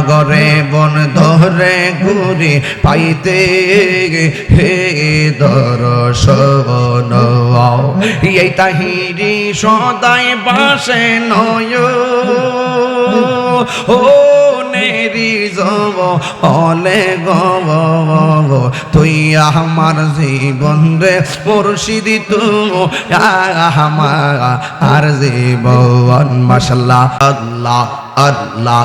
নগরে বন ধরে ঘুরি পাইতে হে দর্শন। এই তাহিরি সদাই বাসে নয়। ও নেরি যাব অলে গব তুই আমার জীবন রে মুর্শিদি তু আমার আর জীবন। মাসাল্লাহ আল্লাহ আল্লাহ।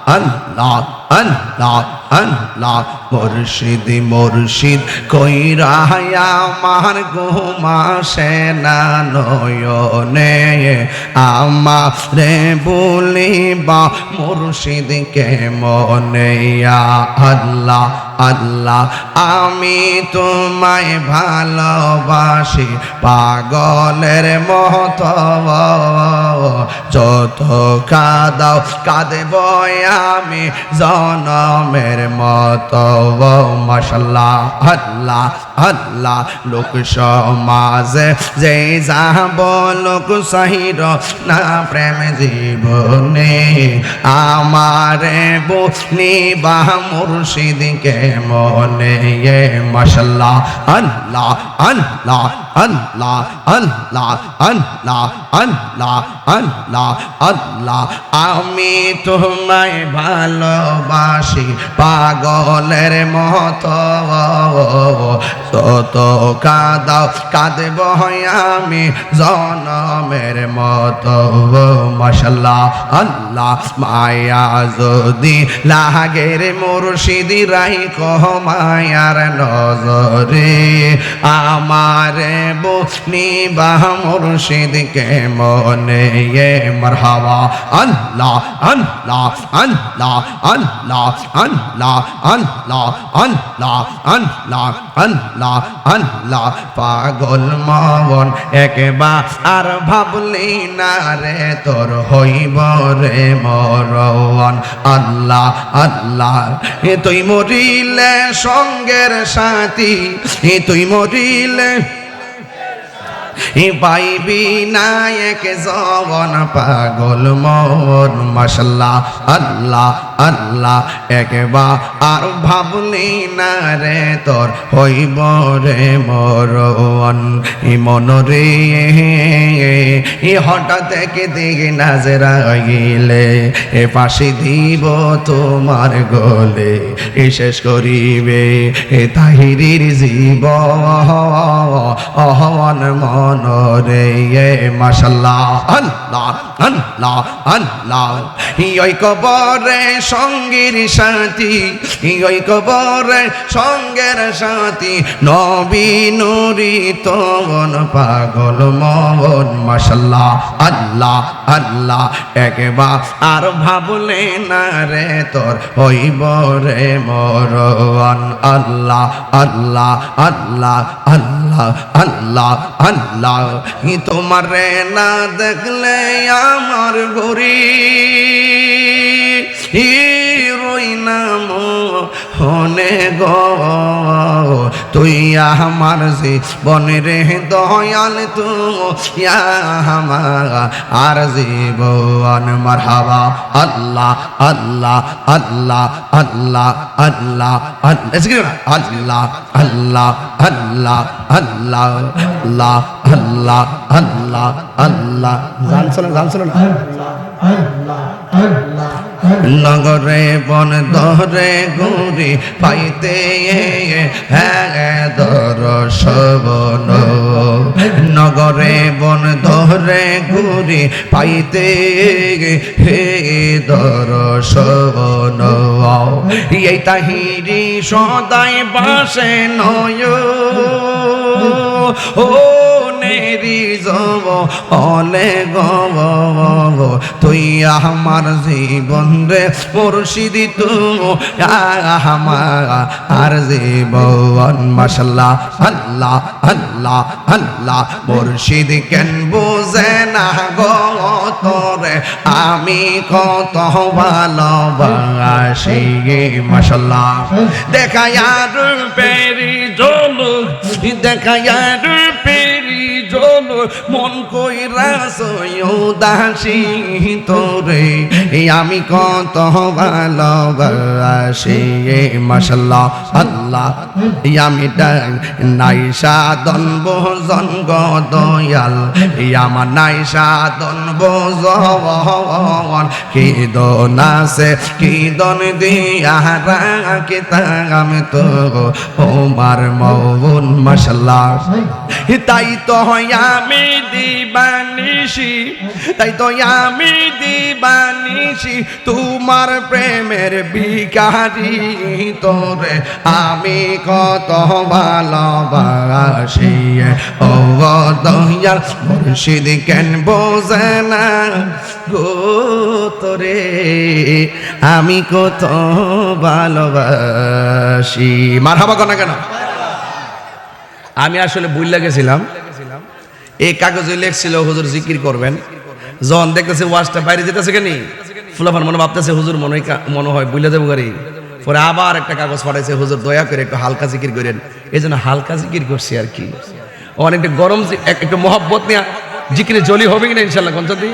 আল্লাহ আল্লাহ আল্লাহ, মুর্শিদ মুর্শিদ, কইরা আমার ঘুমাসে না, নয়নে আমারে বলিবা মুর্শিদকে মনে আল্লাহ আল্লাহ, আমি তোমায় ভালোবাসি, পাগলের মত, যত কাদাও, কাঁদব আমি জনমের মত মশাল্লাহ আল্লাহ। আল্লাহ লোক সমাজে, যে যাব লোক সহির না প্রেম জীবনে, আমারে বনি বা মুর্শিদকে মনে মশাল্লাহ, আল্লাহ আল্লাহ আল্লাহ আল্লাহ আল্লাহ আল্লাহ আল্লাহ আল্লাহ, আমি তোমায় ভালোবাসি পাগলের মত। তত কাদাও কাঁদব আমি জনমের মত। মশাল্লাহ, আল্লাহ মায়া যদি লাগের মুর্শিদি, রাই কহ মায়ার নজরে। আমারে বনি বা মুর্শিদকে মনে মরহাবা। আল্লাহ আল্লাহ আল্লাহ আল্লাহ আল্লাহ আল্লাহ আল্লাহ আল্লাহ আল্লাহ। আল্লাহ পাগল মন একবার আর ভাবলি না রে, তোর হইব রে মরণ আল্লাহ আল্লাহ, এ তুই মরিলে সঙ্গের সাথী। এ তুই মরিলে পাইবি নায়ক জবন পাগল মন মশলা আল্লাহ আল্লাহ একবার আর ভাবলি না রে, তোর হইব রে মরণ। ই মনরে ই হঠাৎ কে দিকে নাজরা গিলে এ পাশে দিব তোমার গলে, এ শেষ করিবে এ তাহিরির জীব। অহন মনরে এ মাশাল্লাহ, আল্লাহ আল্লাহ আল্লাহ। ইয় কবরে সঙ্গীর সাথী ইয় কবরে সঙ্গের সাথী, নবী নুরি পাগল মন মাশাল্লাহ, আল্লাহ আল্লাহ, একবার আর ভাবলে না রে তোর, হইব রে মরণ আল্লাহ আল্লাহ আল্লাহ আল্লাহ আল্লাহ আল্লাহ তোমার না দেখলে আমার গরি হনে গো তুই আমার জীবন রে দয়াল তু আমার আর জীবন মারহাবা আল্লাহ আল্লাহ আল্লাহ আল্লাহ আল্লাহ আল্লাহ আল্লাহ আল্লাহ আল্লাহ আল্লাহ আল্লাহ আল্লাহ আল্লাহ গান শোনো গান শোনো না নগরে বন দরে গুরি পাইতে হ্যাঁ দর্শবন নগরে বন দরে গুরি পাইতে হে দর্শবন এই তাহিরি সদাই বাসে নয়। ও, নেরি যাব অলে গব। তুই আমার জীবন রে মুর্শিদি তু আমার জীবন। মাসাল্লাহ আল্লাহ আল্লাহ আল্লাহ। মুর্শিদ কেন বুঝে না গো তোরে? আমি কত ভালোবাসি মাসাল্লাহ দেখা আর পেরি জলু দেখা আর পেরি জলু মন কইরা উদাসী তোরে আমি কত ভালোবাসি মাসাল্লাহ আল্লাহ আমি নাই সাধন ভোজন গো দয়াল, এই আমার নাই সাধন ভোজন। কি দন আছে, কি দন দিয়া রাখি আমি তো ওমার মৌন মাসাল্লাহ তাই তো হয় আমি দিবানিসি তাই তো আমি দিবানিসি তোমার প্রেমের বিকারি তোরে আমি কত ভালোবাসি। ও দয়াল মুর্শিদ, কেন বোঝে না গো তোরে? আমি কত ভালোবাসি। মার হাবা কেন কেন? আমি আসলে বুঝলা গেছিলাম। এই কাগজে লেখছিল, হুজুর জিকির করবেন। যখন দেখতেছে ওয়াশটা বাইরে যেতেছে কেনি? ফুলাফান মনে ভাবতেছে, হুজুর মনে মনে হয় বুঝলে দেবো গাড়ি। পরে আবার একটা কাগজ পাঠাইছে, হুজুর দয়া করে একটু হালকা জিকির করেন। এই জন্য হালকা জিকির করছি আর কি। অনেকটা গরম এক- একটু মহব্বত নিয়ে জিকিরে জলি হবে কিনা ইনশাল্লাহ কঞ্চাদি